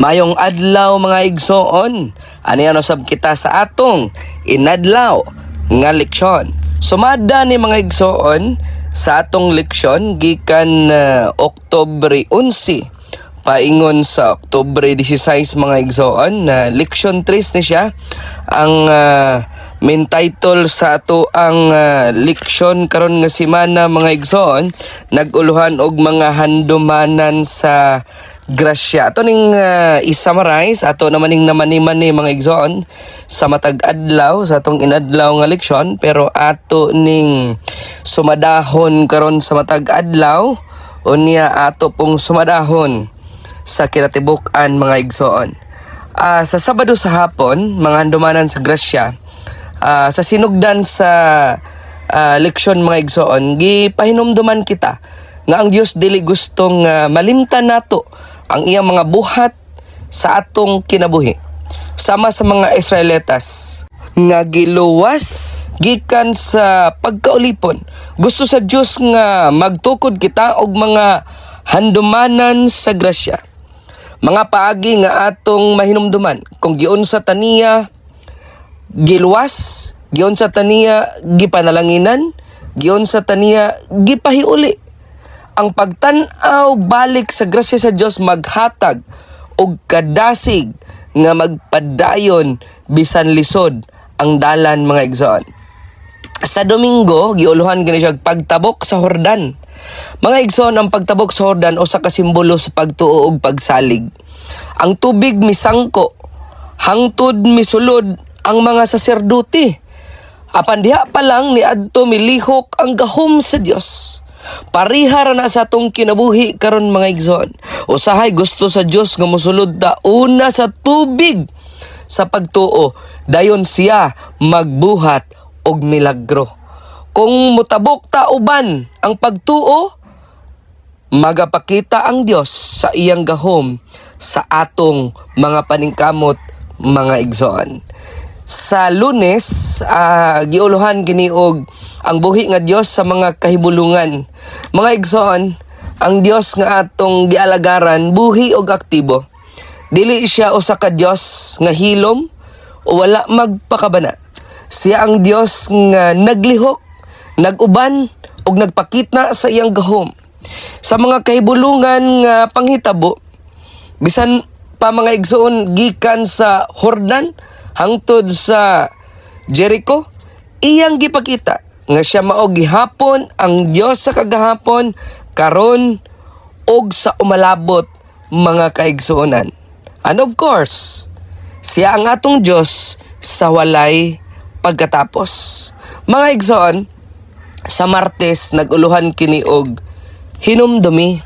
Mayong adlaw mga igsoon. Ano yan usab kita sa atong inadlaw nga leksyon. Sumada ni mga igsoon sa atong leksyon gikan uh, Oktobre 11 paingon sa Oktobre 16 mga igsoon na leksyon 3 ni siya ang ah, main title sa ato ang ah, leksyon karon nga semana mga igsoon naguluhan og mga handumanan sa grasya ato ning ah, i-summarize ato naman ning namaniman ni mga igsoon sa matag adlaw sa atong inadlaw nga leksyon pero ato ning sumadahon karon sa matag adlaw unya ato pong sumadahon sa kinatibuk-an mga igsoon. Ah, sa Sabado sa hapon, mga handumanan sa Grasya, ah, sa sinugdan sa ah, leksyon mga igsoon, gipahinumduman kita nga ang Dios dili gustong ah, malimtan nato ang iyang mga buhat sa atong kinabuhi. Sama sa mga Israelitas nga giluwas gikan sa pagkaulipon. Gusto sa Dios nga magtukod kita og mga handumanan sa grasya. Mga paagi nga atong mahinumduman kung giun sa taniya giluwas, giun sa taniya gipanalanginan, giun sa taniya gipahiuli. Ang pagtan-aw balik sa grasya sa Dios maghatag og kadasig nga magpadayon bisan lisod ang dalan mga igsoon. Sa Domingo, giuluhan gani siya og pagtabok sa Hordan. Mga igsoon ang pagtabok sa Hordan usa ka simbolo sa pagtuo ug pagsalig. Ang tubig misangko, hangtod misulod ang mga saserdote. Apan diha pa lang ni adto milihok ang gahom sa Dios. Pariha ra na sa atong kinabuhi karon mga igsoon. Usahay gusto sa Dios nga mosulod ta una sa tubig sa pagtuo dayon siya magbuhat og milagro. Kung mutabok ta uban ang pagtuo, magapakita ang Dios sa iyang gahom sa atong mga paningkamot mga igsoon. Sa Lunes, ah, giuluhan kini og ang buhi nga Dios sa mga kahibulungan. Mga igsoon, ang Dios nga atong gialagaran buhi og aktibo. Dili siya usa ka Dios nga hilom o wala magpakabana. Siya ang Dios nga naglihok, naguban ug nagpakita sa iyang gahom. Sa mga kahibulungan nga panghitabo, bisan pa mga igsoon gikan sa Hordan hangtod sa Jericho, iyang gipakita nga siya mao gihapon ang Dios sa kagahapon karon og sa umalabot mga kaigsuonan. And of course, siya ang atong Dios sa walay pagkatapos. Mga igsoon, sa Martes naguluhan kini og hinumdumi.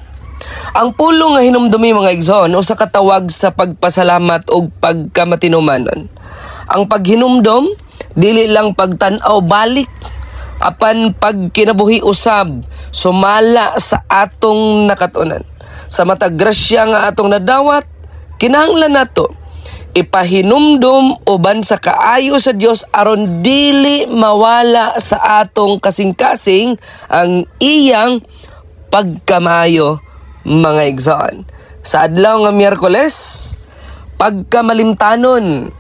Ang pulong nga hinumdumi mga igsoon usa ka tawag sa pagpasalamat og pagkamatinumanon. Ang paghinumdom dili lang pagtan-aw balik apan pagkinabuhi usab sumala sa atong nakatunan. Sa matag grasya nga atong nadawat, kinahanglan nato ipahinumdum uban sa kaayo sa Dios aron dili mawala sa atong kasing-kasing ang iyang pagkamayo mga igsoon. Sa adlaw nga Miyerkules, pagkamalimtanon.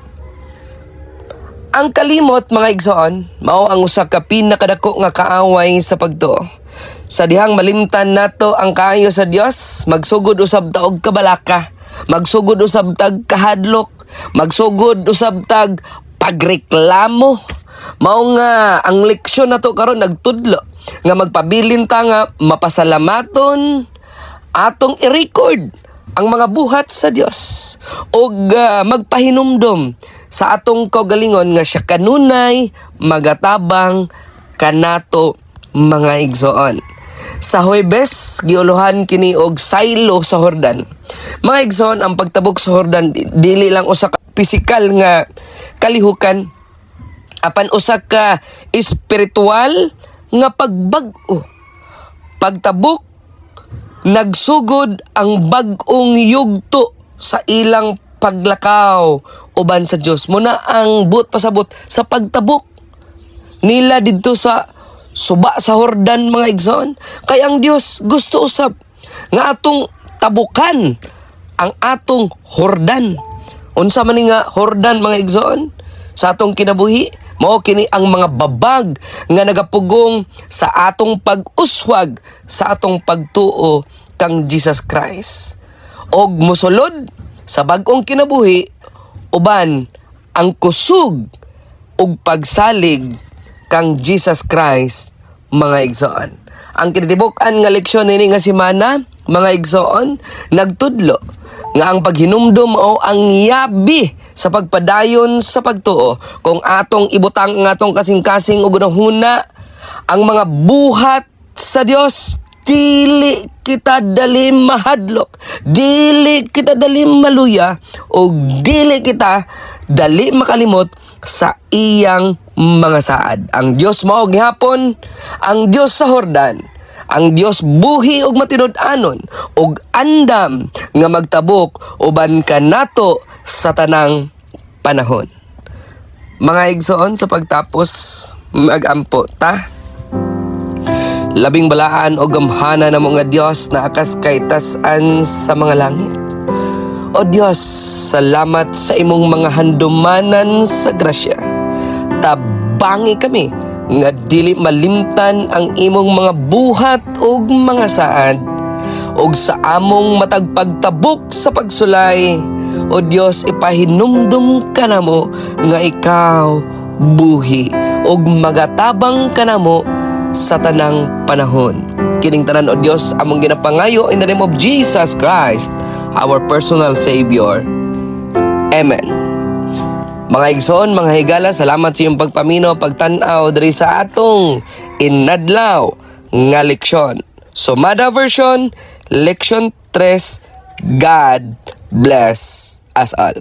Ang kalimot mga igsoon, mao ang usa ka pinakadako nga kaaway sa pagtuo. Sa dihang malimtan nato ang kaayo sa Dios, magsugod usab ta og kabalaka, magsugod usab tag kahadlok, magsugod usab tag pagreklamo. Mao nga ang leksyon nato karon nagtudlo nga magpabilin ta nga mapasalamaton atong i-record ang mga buhat sa Dios ug ah, magpahinumdom sa atong kaugalingon nga siya kanunay magatabang kanato mga igsoon. Sa Huwebes, giuluhan kini og saylo sa Hordan. Mga igsoon, ang pagtabok sa Hordan di- dili lang usa ka pisikal nga kalihukan apan usa ka espiritual nga pagbag-o. Pagtabok nagsugod ang bag-ong yugto sa ilang paglakaw uban sa Dios muna ang buot pasabot sa pagtabok. Nila didto sa suba sa Hordan mga igsoon. Kay ang Dios gusto usab nga atong tabukan ang atong hordan. Unsa man nga hordan mga igsoon? Sa atong kinabuhi mao kini ang mga babag nga nagapugong sa atong pag-uswag sa atong pagtuo kang Jesus Christ. Og mosulod sa bag-ong kinabuhi uban ang kusog ug pagsalig kang Jesus Christ mga igsoon. Ang kinitibuk-an nga leksyon nini nga semana mga igsoon nagtudlo nga ang paghinumdum o ang yabi sa pagpadayon sa pagtuo kung atong ibutang ang atong kasing-kasing ug huna ang mga buhat sa Dios dili kita dali mahadlok dili kita dali maluya o dili kita dali makalimot sa iyang mga saad. Ang Dios mao gihapon ang Dios sa Hordan ang Dios buhi og matinud-anon og andam nga magtabok uban kanato sa tanang panahon mga igsoon sa pagtapos magampo ta Labing balaan o gamhana na mga Diyos na akas kay tasan sa mga langit. O Diyos, salamat sa imong mga handumanan sa grasya. Tabangi kami nga dili malimtan ang imong mga buhat o mga saad og sa among matagpagtabok sa pagsulay. O Diyos, ipahinumdum ka na mo nga ikaw buhi og magatabang ka na mo sa tanang panahon. Kining tanan o Dios among ginapangayo in the name of Jesus Christ, our personal Savior. Amen. Mga igsoon, mga higala, salamat sa iyong pagpamino, pagtanaw diri sa atong inadlaw nga leksyon. Sumada version, leksyon 3, God bless us all.